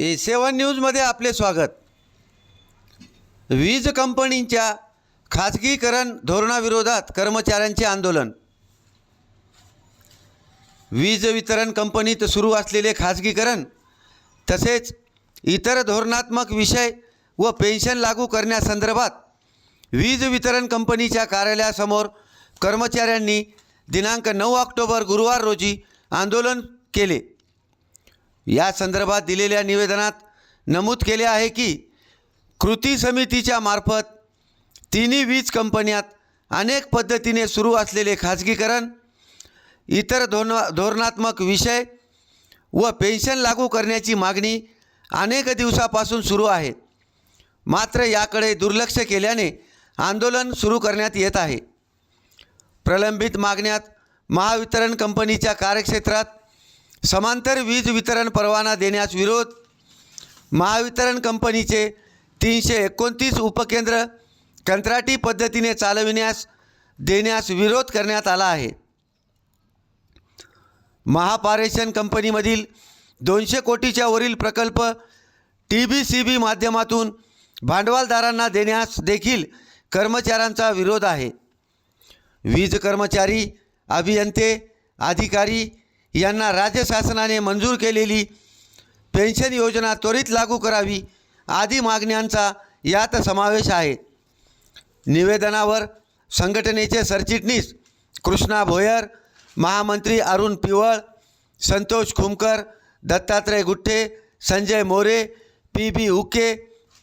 ए सेवन न्यूजमध्ये आपले स्वागत. वीज कंपनींच्या खाजगीकरण धोरणाविरोधात कर्मचाऱ्यांचे आंदोलन. वीज वितरण कंपनीत सुरू असलेले खाजगीकरण तसेच इतर धोरणात्मक विषय व पेन्शन लागू करण्यासंदर्भात वीज वितरण कंपनीच्या कार्यालयासमोर कर्मचाऱ्यांनी दिनांक नऊ ऑक्टोबर गुरुवार रोजी आंदोलन केले. या संदर्भात दिलेल्या निवेदनात नमूद केले आहे की कृती समितीच्या मार्फत तिन्ही वीज कंपन्यात अनेक पद्धतीने सुरू असलेले खाजगीकरण इतर धोरण धोरणात्मक विषय व पेन्शन लागू करण्याची मागणी अनेक दिवसापासून सुरू आहे. मात्र याकडे दुर्लक्ष केल्याने आंदोलन सुरू करण्यात येत आहे. प्रलंबित मागण्यात महावितरण कंपनीच्या कार्यक्षेत्रात समांतर वीज वितरण परवाना देण्यास विरोध. महावितरण कंपनीचे तीनशे एकोणतीस उपकेंद्र कंत्राटी पद्धतीने चालविण्यास देण्यास विरोध करण्यात आला आहे. महापारेषण कंपनीमधील दोनशे कोटीच्या वरील प्रकल्प टी बी सी बी माध्यमातून भांडवलदारांना देण्यास देखील कर्मचाऱ्यांचा विरोध आहे. वीज कर्मचारी अभियंते अधिकारी यांना राज्य शासनाने मंजूर केलेली पेन्शन योजना त्वरित लागू करावी आदी मागण्यांचा यात समावेश आहे. निवेदनावर संघटनेचे सरचिटणीस कृष्णा भोयर महामंत्री अरुण पिवळ संतोष खुमकर दत्तात्रय गुट्टे संजय मोरे पी बी उके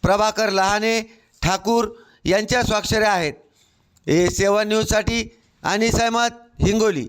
प्रभाकर लहाने ठाकूर यांच्या स्वाक्षऱ्या आहेत. ए सेवन न्यूजसाठी अनिस अहमद हिंगोली.